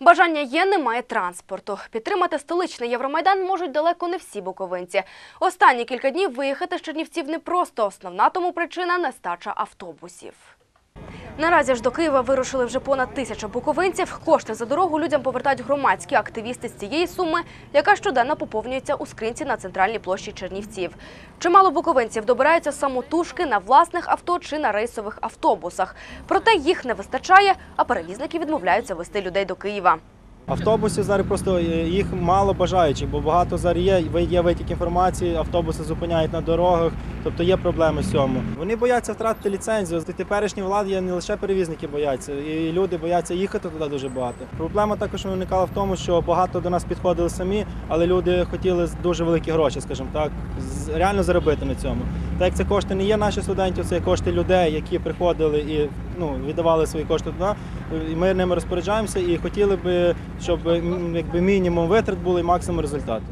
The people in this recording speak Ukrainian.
Бажання є, немає транспорту. Підтримати столичний Євромайдан можуть далеко не всі буковинці. Останні кілька днів виїхати з Чернівців непросто. Основна тому причина – нестача автобусів. Наразі ж до Києва вирушили вже понад тисяча буковинців. Кошти за дорогу людям повертають громадські активісти з цієї суми, яка щоденно поповнюється у скринці на центральній площі Чернівців. Чимало буковинців добираються самотужки на власних авто чи на рейсових автобусах. Проте їх не вистачає, а перевізники відмовляються вести людей до Києва. Автобусів зараз просто е, їх мало бажаючих, бо багато зараз є, є витік інформації, автобуси зупиняють на дорогах, тобто є проблеми з цьому. Вони бояться втратити ліцензію. З теперішньої влади не лише перевізники бояться, і люди бояться їхати туди дуже багато. Проблема також виникала в тому, що багато до нас підходили самі, але люди хотіли дуже великі гроші, скажімо так, реально заробити на цьому. Так як це кошти не є наші студентів, це кошти людей, які приходили і ну, віддавали свої кошти туди. Ми ними розпоряджаємося і хотіли би, щоб якби мінімум витрат було і максимум результату.